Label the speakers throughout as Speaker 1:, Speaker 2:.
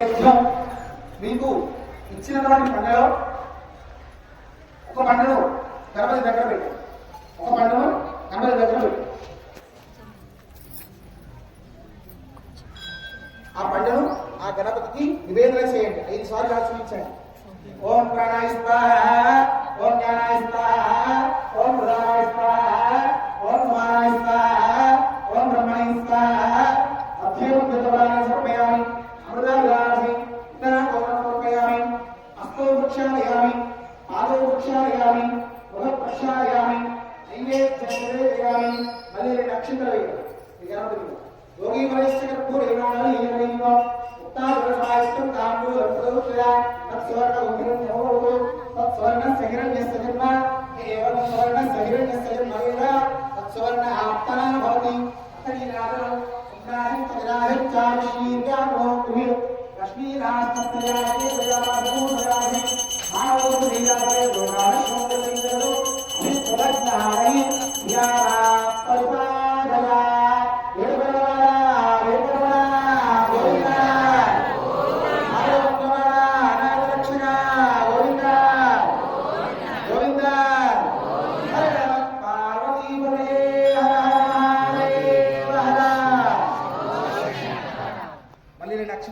Speaker 1: యుద్ధం మీకు ఇచ్చినటువంటి పండుగలో ఒక పండుగ గణపతి దగ్గర పెట్టు. ఒక పండుగ గణపతి దగ్గర పెట్టు. ఆ పండుగను ఆ గణపతికి నివేదన చేయండి. ఐదు సార్లు ఆచరించండి ఓం ప్రాణాయ ఓం జ్ఞానాయిస్తా. వృక్షాలయామి బృహత్ మళ్ళీ రెండు నక్షత్ర వేయాలి. యోగి తత్స్వర్ణ తత్స్వర్ణ సహిరణ్యస్య జన్మ. ఏవం స్వర్ణ సహిరణ్యస్య జన్మ తత్స్వర్ణ భవతి.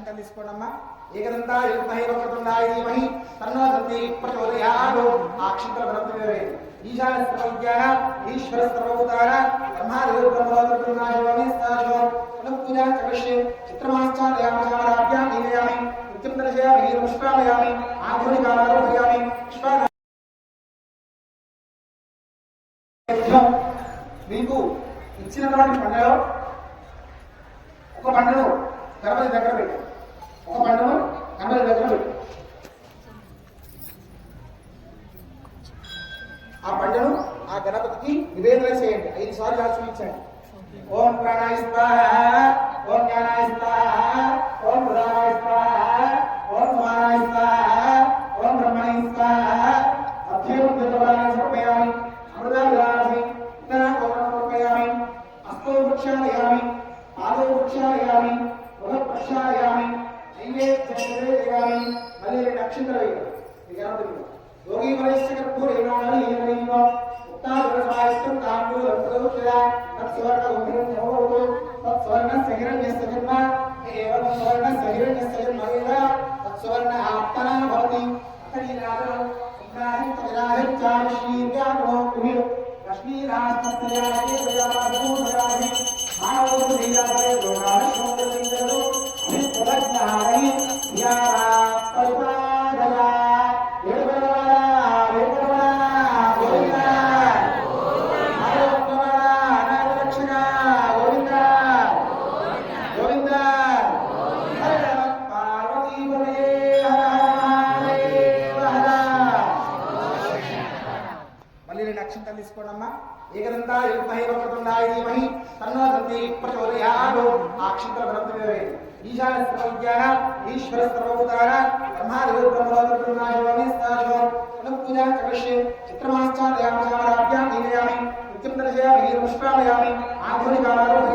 Speaker 1: మళ్ళీ తీసుకోండమ్మా. ఏకదంతా యుగ్మహే వక్రతుండాయ ధీమహి తన్నో దంతి ప్రచోదయాలు. ఆ అక్షంతల బ్రహ్మదేవే ఈశాన సర్వజ్ఞాన ఈశ్వర సర్వభూతాన బ్రహ్మాదేవ బ్రహ్మోదృనాశోమి స్థాశో పునః పూజా చకృష్యే చిత్రమాశ్చాదయామి సామరాభ్యాం నిత్యం దర్శయామి పుష్పాలయామి ఆధునికాలోపయామి పుష్పాల యుద్ధం మీకు ఇచ్చినటువంటి పండుగలో ఒక పండుగ గణపతి దగ్గర పెట్టాం. ఒక పండుగ గణపతి దగ్గర ఆ పండుగను ఆ గణపతికి నివేదన చేయండి. ఐదు సార్లు ఆచరించండి ఓం ప్రాణాయ స్వాహ ఓం జ్ఞానాయ స్వాహ ఓం ప్రధానాయ స్వాహ. మళ్ళీ రెండు నక్షత్ర వేయాలి యోగి వరిష్ఠ కర్పూరేణాలి ఏమైందో ఉత్తాదృశాయిష్టం తాంబూల రసోషయా తత్స్వర్ణ ఉగ్రన్యో తత్స్వర్ణ సహిరణ్యస్య జన్మ ఏవం స్వర్ణ సహిరణ్యస్య జన్మ వేద తత్స్వర్ణ ఆప్తనా భవతి అతడినాదనం సుగ్రాహిం తజరాహిం చారుషీర్యామో మళ్ళీ అక్షంతం తీసుకోడమ్మా. ఏకదంతా యుగ్మహే వక్రతుండాయ ధీమహి తన్నో దంతి ప్రచోదయాలు. ఆ అక్షంతర బ్రహ్మదేవే ఈశాన సర్వజ్ఞాన ఈశ్వర సర్వభూతాన బ్రహ్మాదేవ బ్రహ్మోదృనాశోమి స్థాశో పునః పూజా చకృష్యే చిత్రమాశ్చాదయామి సామరాభ్యాం నీలయామి నిత్యం దర్శయామి పుష్పాలయామి ఆధునికాలోపయామి